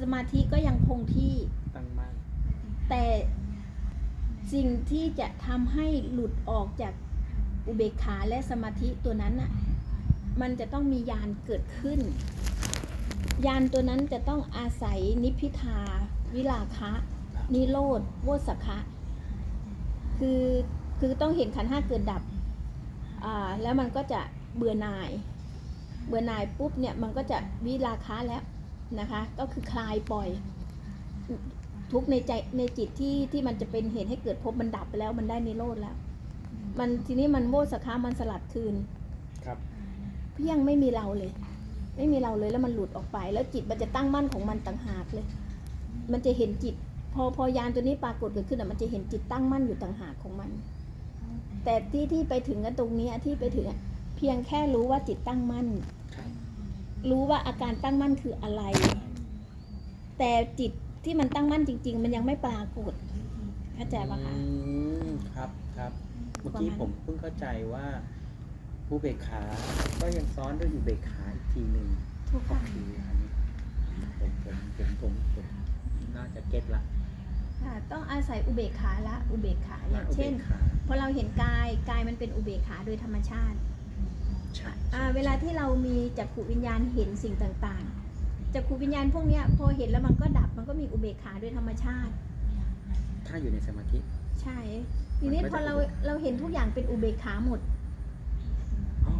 สมาธิก็ยังคงที่ ตั้งมั่นแต่สิ่งที่จะทำให้หลุดออกจากอุเบกขาและสมาธิตัวนั้นน่ะ มันจะต้องมียานเกิดขึ้น ยานตัวนั้นจะต้องอาศัยนิพพิทา วิลาคะ นิโรธโวสักคะคือคือต้องเห็นขันธ์ห้าเกิดดับ อ่า แล้วมันก็จะเบื่อหน่าย เบื่อหน่ายปุ๊บเนี่ย มันก็จะวิราคะแล้ว นะคะ ก็คือคลายปล่อย ทุกข์ในใจในจิตที่ที่มันจะเป็นเหตุให้เกิดภพมันดับไปแล้วมันได้นิโรธแล้ว มันทีนี้มันโวสกขามันสลัดคืนครับเพียงไม่มีเราเลย ไม่มีเราเลยแล้วมันหลุดออกไป แล้วจิตมันจะตั้งมั่นของมันต่างหากเลย มันจะเห็นจิต พอพอยานตัวนี้ปรากฏเกิดขึ้นอะมันจะเห็นจิตตั้งมั่นอยู่ต่างหากของมัน แต่ที่ที่ไปถึงกันตรงเนี้ยที่ไปถึงอะเพียงแค่รู้ว่าจิตตั้งมั่นค รับรู้ว่าอาการตั้งมั่นคืออะไร แต่จิตที่มันตั้งมั่นจริง ๆ มันยังไม่ปรากฏเข้าใจปะคะอืมครับครับ เมื่อกี้ประมาณผมเพิ่งเข้าใจว่าอุเบกขา ก็ยังซ้อนด้วยอุเบกขาอีกทีหนึ่งถูกโอค่ะเคอันนี้ผมผมผมผมผมน่าจะเก็ตละค่ะต้องอาศัยอุเบกขาละอุเบกขาอย่างเช่นอุบกขาพอเราเห็นกายกายมันเป็นอุเบกขาโดยธรรมชาติใช่อ่า เวลาที่เรามีจักขุวิญญาณเห็นสิ่งต่างๆจักขุวิญญาณพวกเนี้ยพอเห็นแล้วมันก็ดับมันก็มีอุเบกขาโดยธรรมชาติ ถ้าอยู่ในสมาธิ ใช่ทีนี้มันก็พอเราจะเราเห็นทุกอย่างเป็นอุเบกขาหมดอ๋อ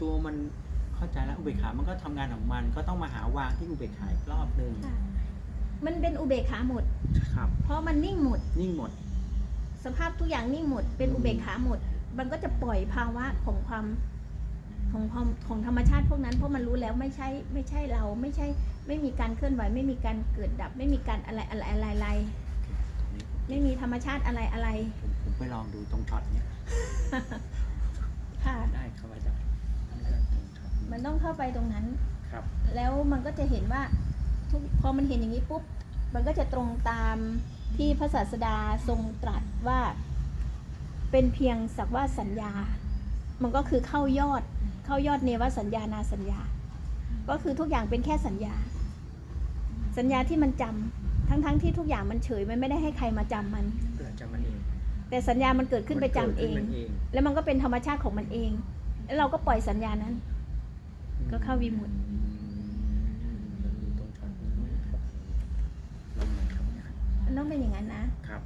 ตัวมันเข้าใจแล้วอุเบกขามันก็ทำงานของมัน ก็ต้องมาหาวางที่อุเบกขาอีกรอบหนึ่งค่ะมันเป็นอุเบกขาหมดครับ เพราะมันนิ่งหมด นิ่งหมด สภาพทุกอย่างนิ่งหมด เป็นอุเบกขาหมด มันก็จะปล่อยภาวะของความ ของความของธรรมชาติพวกนั้นเพราะมันรู้แล้วไม่ใช่ไม่ใช่เราไม่ใช่ไม่มีการเคลื่อนไหว ไม่มีการเกิดดับ ไม่มีการอะไรอะไรอะไรอะไรไม่มีธรรมชาติอะไรอะไร ผมผมไปลองดูตรงช็อตเนี้ยค่ะ ได้ครับอาจารย์ได้ตรงช็อตมันต้องเข้าไปตรงนั้น ครับ แล้วมันก็จะเห็นว่าทุกพอมันเห็นอย่างนี้ปุ๊บ มันก็จะตรงตามที่พระศาสดาทรงตรัสว่า เป็นเพียงสักว่าสัญญา มันก็คือเข้ายอด เข้ายอดเนวสัญญานาสัญญา ก็คือทุกอย่างเป็นแค่สัญญา สัญญาที่มันจำทั้งๆที่ทุกอย่างมันเฉยมันไม่ได้ให้ใครมาจำมันเกิดจากมันเอง แต่สัญญามันเกิดขึ้นไปจำเองมันกิดขึ้นมันเอง แล้วมันก็เป็นธรรมชาติของมันเอง แล้วเราก็ปล่อยสัญญานั้น ก็เข้าวิมุตติเราดูตรงช็อตนี้ลองหน่อยครับเนี่ยมันต้องเป็นอย่างนั้นนะครับ